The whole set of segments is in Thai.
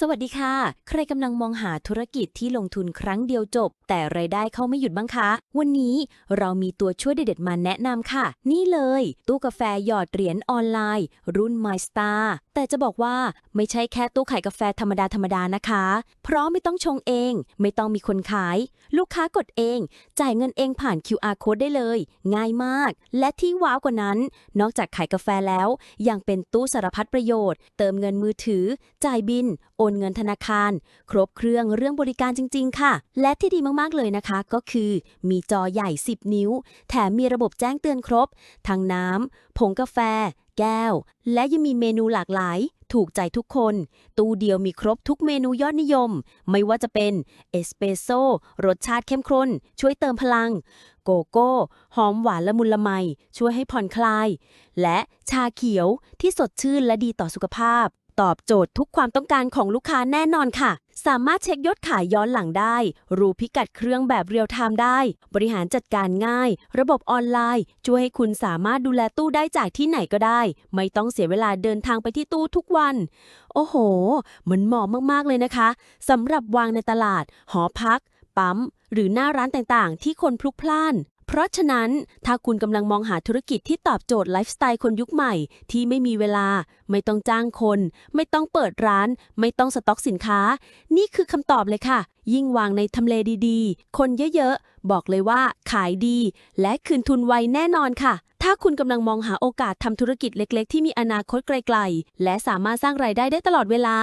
สวัสดีค่ะ ใครกำลังมองหาธุรกิจที่ลงทุนครั้งเดียวจบ แต่รายได้เข้าไม่หยุดบ้างคะ วันนี้เรามีตัวช่วยเด็ดๆมาแนะนำค่ะ นี่เลย ตู้กาแฟหยอดเหรียญออนไลน์ รุ่น MyStar แต่จะบอกว่าไม่ใช่แค่ตู้ขายกาแฟธรรมดาธรรมดานะคะ เพราะไม่ต้องชงเอง ไม่ต้องมีคนขาย ลูกค้ากดเอง จ่ายเงินเองผ่าน QR code ได้เลย ง่ายมาก และที่ว้าวกว่านั้น นอกจากขายกาแฟแล้ว ยังเป็นตู้สารพัดประโยชน์ เติมเงินมือถือ จ่ายบินโนเงินธนาคาร ครบเครื่องเรื่องบริการจริง ๆ ค่ะ และที่ดีมากๆเลยนะคะ ก็คือมีจอใหญ่ 10 นิ้ว แถมมีระบบแจ้งเตือนครบ ทั้งน้ำผงกาแฟ แก้ว และยังมีเมนูหลากหลาย ถูกใจทุกคน ตู้เดียวมีครบทุกเมนูยอดนิยม ไม่ว่าจะเป็นเอสเปรสโซ่รสชาติเข้มข้น ช่วยเติมพลัง โกโก้ หอมหวานละมุนละไม ช่วยให้ผ่อนคลาย และชาเขียวที่สดชื่นและดีต่อสุขภาพ ตอบโจทย์ทุกความต้องการของลูกค้าแน่นอนค่ะ สามารถเช็คยอดขายย้อนหลังได้ รู้พิกัดเครื่องแบบเรียลไทม์ได้ บริหารจัดการง่าย ระบบออนไลน์ ช่วยให้คุณสามารถดูแลตู้ได้จากที่ไหนก็ได้ ไม่ต้องเสียเวลาเดินทางไปที่ตู้ทุกวัน โอ้โห มันเหมาะมากๆเลยนะคะสำหรับวางในตลาด หอพัก ปั๊ม หรือหน้าร้านต่างๆ ที่คนพลุกพล่าน เพราะฉะนั้นถ้าคุณกำลังมองหาธุรกิจที่ตอบโจทย์ไลฟ์สไตล์คนยุคใหม่ที่ไม่มีเวลา ไม่ต้องจ้างคน ไม่ต้องเปิดร้าน ไม่ต้องสต็อกสินค้า นี่คือคำตอบเลยค่ะ ยิ่งวางในทำเลดีๆ คนเยอะๆ บอกเลยว่าขายดี และคืนทุนไวแน่นอนค่ะ ถ้าคุณกำลังมองหาโอกาสทำธุรกิจเล็กๆ ที่มีอนาคตไกลๆ และสามารถสร้างรายได้ได้ตลอดเวลา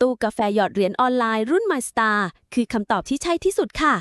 ตู้กาแฟหยอดเหรียญออนไลน์รุ่น MyStar คือคำตอบที่ใช่ที่สุดค่ะ